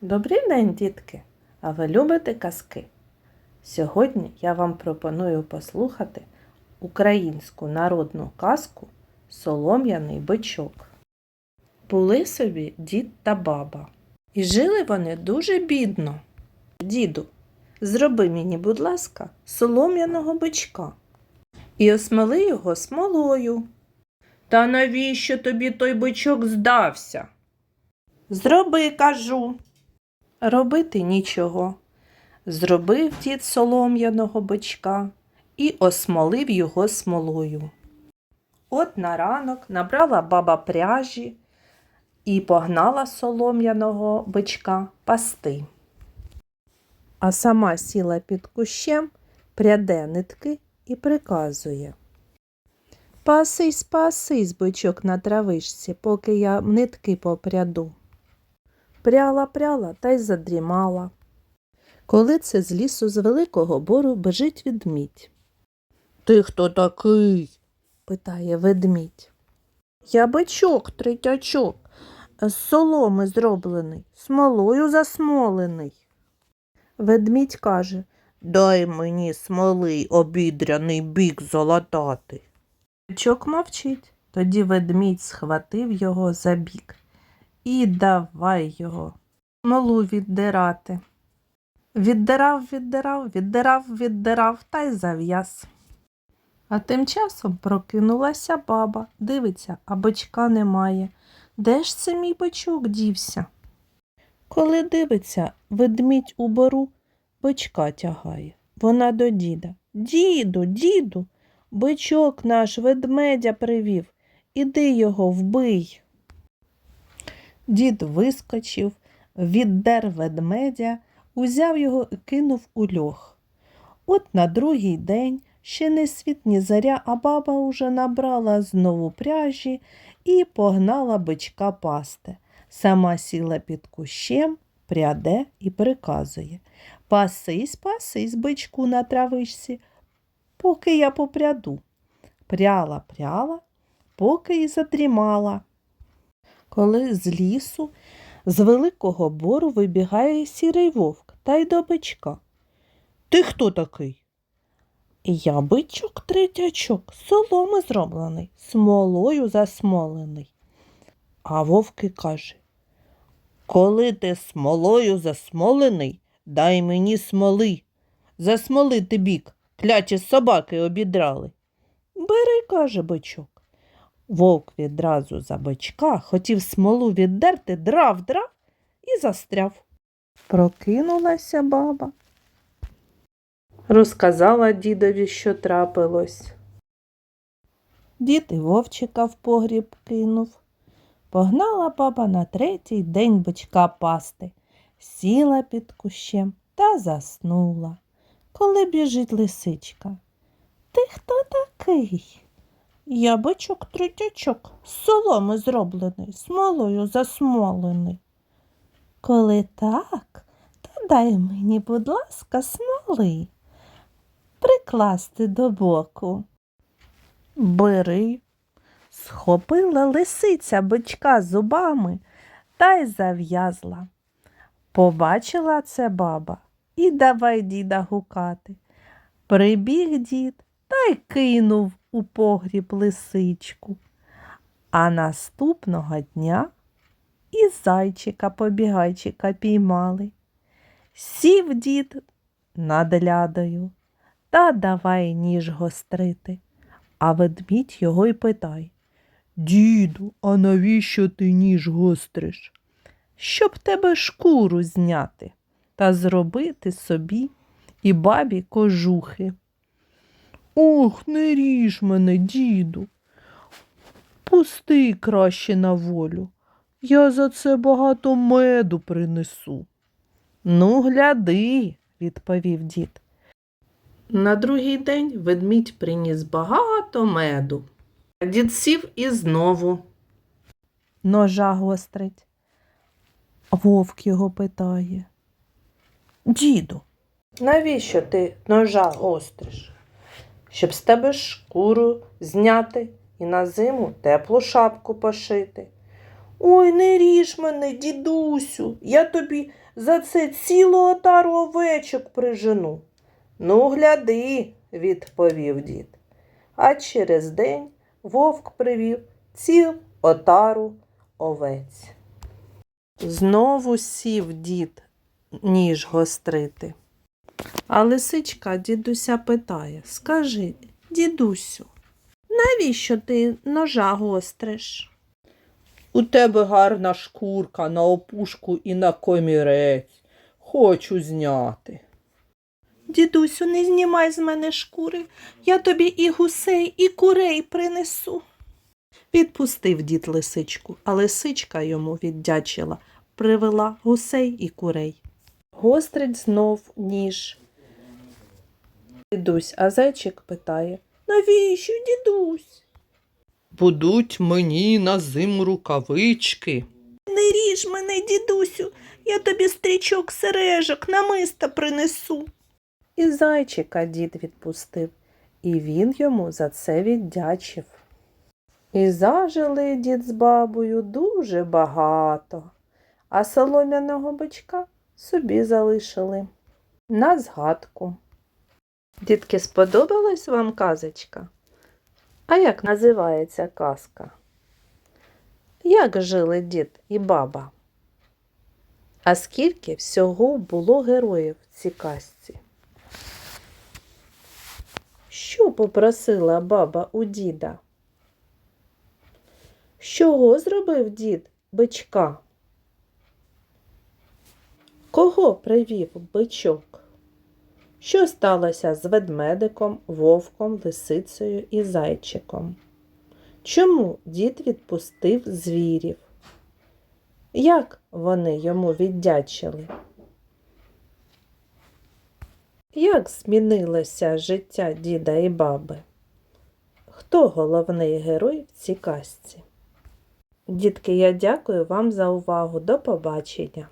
Добрий день, дітки! А ви любите казки? Сьогодні я вам пропоную послухати українську народну казку Солом'яний бичок. Були собі дід та баба. І жили вони дуже бідно. Діду, зроби мені, будь ласка, солом'яного бичка і осмели його смолою. Та навіщо тобі той бичок здався? Зроби, кажу. Робити нічого. Зробив дід солом'яного бичка і осмолив його смолою. От на ранок набрала баба пряжі і погнала солом'яного бичка пасти. А сама сіла під кущем, пряде нитки і приказує. Пасись, пасись, бичок на травичці, поки я нитки попряду. Пряла, пряла та й задрімала. Коли це з лісу з великого бору бежить ведмідь. Ти хто такий? питає ведмідь. Я бичок, третячок, з соломи зроблений, смолою засмолений. Ведмідь каже Дай мені смоли обідряний бік золотати. Бичок мовчить. Тоді ведмідь схватив його за бік і давай його смолу віддирати. Віддирав, віддирав, віддирав, віддирав та й зав'яз. А тим часом прокинулася баба, дивиться, а бичка немає. Де ж це мій бичок дівся? Коли дивиться, ведмідь у бору бичка тягає. Вона до діда. Діду, діду, бичок наш ведмедя привів. Іди його вбий. Дід вискочив, віддер ведмедя, узяв його і кинув у льох. От на другий день ще не світ, ні заря, а баба уже набрала знову пряжі і погнала бичка пасти. Сама сіла під кущем, пряде і приказує Пасись, пасись, бичку на травичці, поки я попряду. Пряла, пряла, поки й задрімала. Коли з лісу, з великого бору вибігає сірий вовк та й до бичка. Ти хто такий? Я бичок третячок, соломи зроблений, смолою засмолений. А вовки каже Коли ти смолою засмолений, дай мені смоли. Засмолити бік, клячі собаки обідрали. Бери, каже бичок. Вовк відразу за бичка хотів смолу віддерти, драв, драв і застряв. Прокинулася баба. Розказала дідові, що трапилось. Дід і вовчика в погріб кинув. Погнала баба на третій день бичка пасти, сіла під кущем та заснула. Коли біжить лисичка. Ти хто такий? Я бичок третячок, з соломи зроблений, смолою засмолений. Коли так, то дай мені, будь ласка, смоли прикласти до боку. Бери, схопила лисиця бичка зубами та й зав'язла. Побачила це баба і давай діда гукати. Прибіг дід й кинув у погріб лисичку. А наступного дня і зайчика побігайчика піймали. Сів дід над лядою та давай ніж гострити. А ведмідь його й питай Діду, а навіщо ти ніж гостриш? Щоб тебе шкуру зняти та зробити собі і бабі кожухи. Ох, не ріж мене, діду. Пусти краще на волю. Я за це багато меду принесу. Ну, гляди, відповів дід. На другий день ведмідь приніс багато меду. Дід сів і знову. Ножа гострить. Вовк його питає. Діду, навіщо ти ножа гостриш? Щоб з тебе шкуру зняти і на зиму теплу шапку пошити. Ой, не ріж мене, дідусю, я тобі за це цілу отару овечок прижену. Ну, гляди, відповів дід. А через день вовк привів ціл отару овець. Знову сів дід ніж гострити. А лисичка дідуся питає Скажи, дідусю, навіщо ти ножа гостриш? У тебе гарна шкурка на опушку і на комірець. Хочу зняти. Дідусю, не знімай з мене шкури, я тобі і гусей, і курей принесу. Відпустив дід лисичку, а лисичка йому віддячила, привела гусей і курей. Гострить знов ніж. Дідусь, а зайчик питає Навіщо, дідусь? Будуть мені на зиму рукавички. Не ріж мене, дідусю, я тобі стрічок сережок намиста принесу. І зайчика дід відпустив, і він йому за це віддячив. І зажили дід з бабою дуже багато, а солом'яного бичка собі залишили на згадку. Дітки, сподобалась вам казочка? А як називається казка? Як жили дід і баба? А скільки всього було героїв в цій казці? Що попросила баба у діда? З Чого зробив дід бичка? Кого привів бичок? Що сталося з ведмедиком, вовком, лисицею і зайчиком? Чому дід відпустив звірів? Як вони йому віддячили? Як змінилося життя діда і баби? Хто головний герой в цій казці? Дітки, я дякую вам за увагу. До побачення!